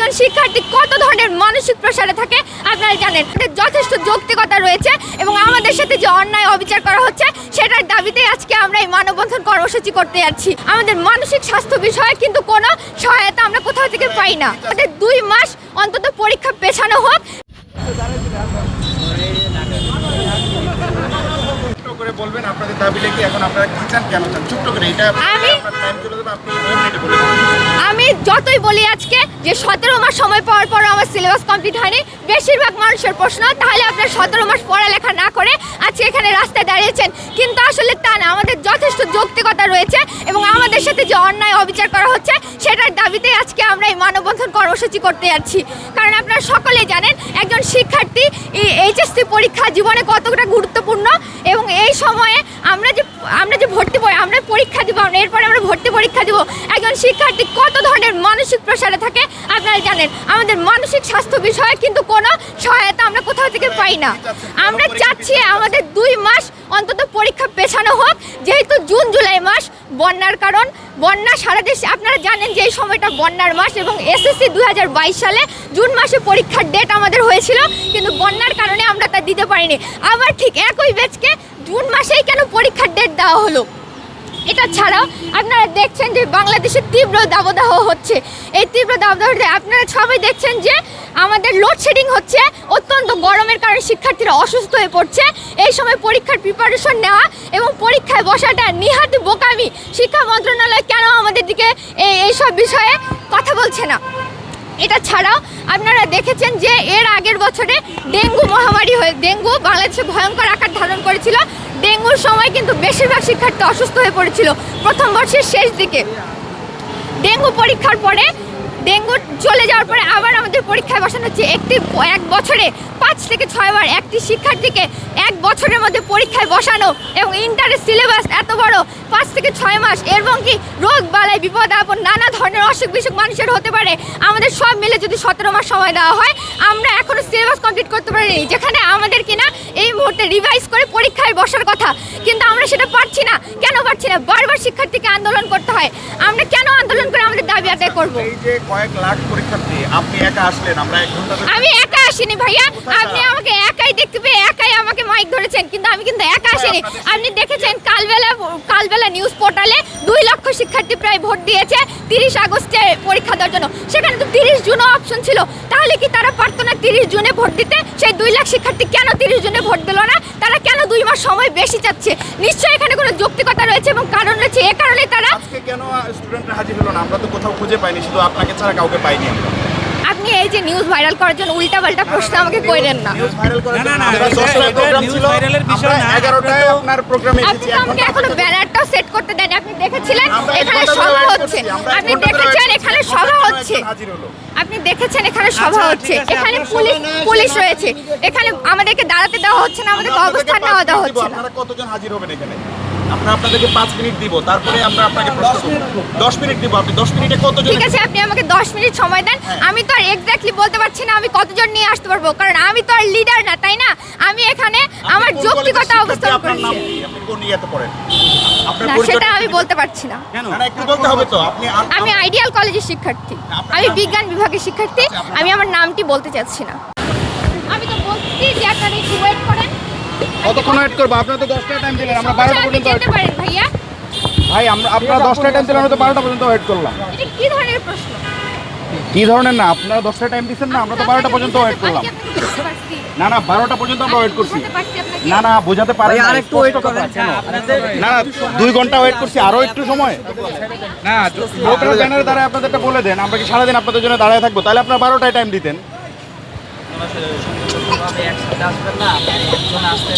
একজন শিক্ষার্থী কত ধরনের মানসিক প্রেশারে থাকে আপনারা জানেন। যথেষ্ট যৌক্তিকতা রয়েছে এবং আমাদের সাথে যে অন্যায় অবিচার করা হচ্ছে, সেটার দাবিতে আজকে আমরা এই মানববন্ধন কর্মসূচি করতে যাচ্ছি। আমাদের মানসিক স্বাস্থ্য বিষয়ে কিন্তু কোনো সহায়তা আমরা কোথাও থেকে পাই না। আমাদের দুই মাস অন্তত পরীক্ষা পেছানো হোক। করে বলবেন আপনাদের দাবিটা কি এখন আপনারা কি চান কেন চান? ছোট্ট করে এটা আমি- আমি যতই বলি আজকে যে সতেরো মাস সময় পাওয়ার পর আমার সিলেবাস কমপ্লিট হয়নি বেশিরভাগ মানুষের প্রশ্ন তাহলে আপনার সতেরো মাস পড়ালেখা না করে আজকে এখানে রাস্তায় দাঁড়িয়েছেন। কিন্তু আসলে তা না আমাদের যথেষ্ট যৌক্তিকতা রয়েছে এবং আমাদের সাথে যে অন্যায় অবিচার করা হচ্ছে সেটার দাবিতে আজকে আমরা এই মানববন্ধন কর্মসূচি করতে যাচ্ছি। কারণ আপনারা সকলেই জানেন একজন শিক্ষার্থী এইচএসসি পরীক্ষা জীবনে কতটা গুরুত্বপূর্ণ এই সময়ে আমরা যে আমরা যে ভর্তি আমরা পরীক্ষা দিব, আমরা এরপরে আমরা ভর্তি পরীক্ষা দিব। একজন শিক্ষার্থী কত ধরনের মানসিক প্রসারে থাকে আপনারা জানেন। আমাদের মানসিক স্বাস্থ্য বিষয়ে কিন্তু কোনো সহায়তা আমরা কোথাও থেকে পাই না। আমরা চাচ্ছি আমাদের দুই মাস অন্তত পরীক্ষা পেছানো হোক। যেহেতু জুন, জুলাই মাস বন্যার কারণ, বন্যা সারা দেশে আপনারা জানেন যে এই সময়টা বন্যার মাস এবং এসএসসি দু বাইশ সালে জুন মাসে পরীক্ষার ডেট আমাদের হয়েছিল, কিন্তু বন্যার কারণে আমরা তা দিতে পারিনি। আবার ঠিক একই ব্যাচকে জুন মাসেই কেন পরীক্ষার ডেট দেওয়া হলো? এটা ছাড়াও আপনারা দেখছেন যে বাংলাদেশে তীব্র দাবদাহ হচ্ছে। এই তীব্র দাবদাহতে আপনারা সবাই দেখছেন যে আমাদের লোডশেডিং হচ্ছে, অত্যন্ত গরমের কারণে শিক্ষার্থীরা অসুস্থ হয়ে পড়ছে। এই সময় পরীক্ষার প্রিপারেশন নেওয়া এবং পরীক্ষায় বসাটা নিহাতি বোকামি। শিক্ষা মন্ত্রণালয় কেন আমাদের দিকে এই এইসব বিষয়ে কথা বলছে না? এটা ছাড়াও আপনারা দেখেছেন যে এর আগের বছরে ডেঙ্গু মহামারী ডেঙ্গু বাংলাদেশে ভয়ঙ্কর আকার ধারণ করেছিল। ডেঙ্গুর সময় কিন্তু বেশিরভাগ শিক্ষার্থী অসুস্থ হয়ে পড়েছিল। প্রথম বর্ষের শেষ দিকে। ডেঙ্গু পরীক্ষার পরে ডেঙ্গু চলে যাওয়ার পরে আবার আমাদের পরীক্ষায় বসানো হচ্ছে একটি এক বছরে পাঁচ থেকে ছয়বার একটি শিক্ষার্থীকে এক বছরের মধ্যে পরীক্ষায় বসানো এবং ইন্টারের সিলেবাস এত বড়, পাঁচ থেকে ছয় মাস। এবং কি? রোগ, বালাই, বিপদ, আপদ, নানা ধরনের অসুখ বিসুখ মানুষের হতে পারে। আমাদের সব মিলে যদি সতেরো মাস সময় দেওয়া হয়, আমরা এখনও সিলেবাস কমপ্লিট করতে পারিনি, যেখানে আমাদের কিনা এই মুহূর্তে রিভাইজ করে পরীক্ষায় বসার কথা। কিন্তু আমরা সেটা পারছি না। পারছি না বারবার শিক্ষার্থীকে আন্দোলন করতে হয়। আমরা কেন আন্দোলন করে আমাদের দাবি আদায় করব? এই যে কয়েক লাখ পরীক্ষার্থী আপনি একা আসলেন আমরা এক ঘণ্টা আমি একা আসিনি ভাইয়া। আপনি আমাকে একাই দেখতে পেয়ে একাই আমাকে মাইক ধরেছেন কিন্তু আমি কিন্তু একা আসিনি। আপনি দেখেছেন কালবেলা কালবেলা নিউজ পোর্টালে দুই লক্ষ শিক্ষার্থী প্রায় ভোট দিয়েছে তিরিশ আগস্টে পরীক্ষা দেওয়ার জন্য। সেখানে তো তিরিশ জুনও অপশন ছিল। তাহলে কি তারা পারতো না তিরিশ জুনে ভোট দিতে? সেই দুই লাখ শিক্ষার্থী কেন তিরিশ জুনে ভোট দিল না? তারা কেন দুই মাস সময় বেশি চাচ্ছে? নিশ্চয়ই এখানে কোনো যৌক্তিকতা রয়েছে এবং কারণ রয়েছে। এ কারণে তারা কেন স্টুডেন্টরা হাজির হলো না? আমরা তো কোথাও খুঁজে পাইনি, শুধু আপনাকে ছাড়া কাউকে পাইনি আমরা। আপনি এই যে নিউজ ভাইরাল করার জন্য উল্টা পাল্টা প্রশ্ন আমাকে কইলেন না। আপনি তো আমাকে এখনও ব্যানারটাও সেট করতে দেন আপনি দেখেছিলেন? এখানে সভা হচ্ছে। আপনি দেখেছেন wait এখানে করছি, সভা এক ঘণ্টা হচ্ছে। একজন হাজির হলো। আপনি দেখেছেন এখানে সভা আচ্ছা, হচ্ছে। এখানে পুলিশ সভা পুলিশ রয়েছে। এখানে আমাদেরকে দাঁড়াতে দেওয়া হচ্ছে না আমাদেরকে অবস্থান নেওয়া দেওয়া হচ্ছে না। আপনারা কতজন হাজির হবেন এখানে? আমরা আপনাদেরকে পাঁচ মিনিট দিব তারপরে আমরা আপনাকে প্রশ্ন করব। দশ মিনিট দিব আপনি দশ মিনিটে কতজন ঠিক আছে আপনি আমাকে দশ মিনিট সময় দেন। হ্যাঁ। আমি তো আর এক্স্যাক্টলি বলতে পারছি না আমি কতজন নিয়ে আসতে পারব কারণ আমি তো আর লিডার না তাই না? আমি এখানে আমার যৌক্তিকতা অবস্থান শিক্ষার্থী? আপনার নাম কি? আপনি কোন ইয়েতে পড়েন? সেটা আমি বলতে পারছি না। কেন একটু বলতে হবে তো আপনি আমি আইডিয়াল কলেজের শিক্ষার্থী। আমি বিজ্ঞান বিভাগের শিক্ষার্থী আচ্ছা, আমি আমার নামটি বলতে চাচ্ছি না। আমি তো বলছি যে আপনারা একটু ওয়েট করেন। কতক্ষণ ওয়েট করব? আপনারা তো দশটা টাইম দিলেন আমরা বারোটা পর্যন্ত যেতে পারেন ভাইয়া। ভাই আমরা আপনারা দশটা টাইম দিলেন আমরা তো বারোটা পর্যন্ত ওয়েট করলাম। এটা কি ধরনের প্রশ্ন? কি ধরনের না? আপনারা দশটা টাইম দিচ্ছেন না আমরা তো বারোটা পর্যন্ত ওয়েট করলাম। না না বারোটা পর্যন্ত আমরা ওয়েট করছি। না না বোঝাতে পারে ভাই, না, ওয়েট করেন, না না দুই ঘণ্টা ওয়েট করছি আরও একটু সময়। না লোকাল ব্যানারে দাঁড়ায় আপনাদেরটা বলে দেন আমরা কি সারাদিন আপনাদের জন্য দাঁড়ায় থাকব? তাহলে আপনারা বারোটায় টাইম দিতেন। একসাথে আসবেন না? একজন আসতে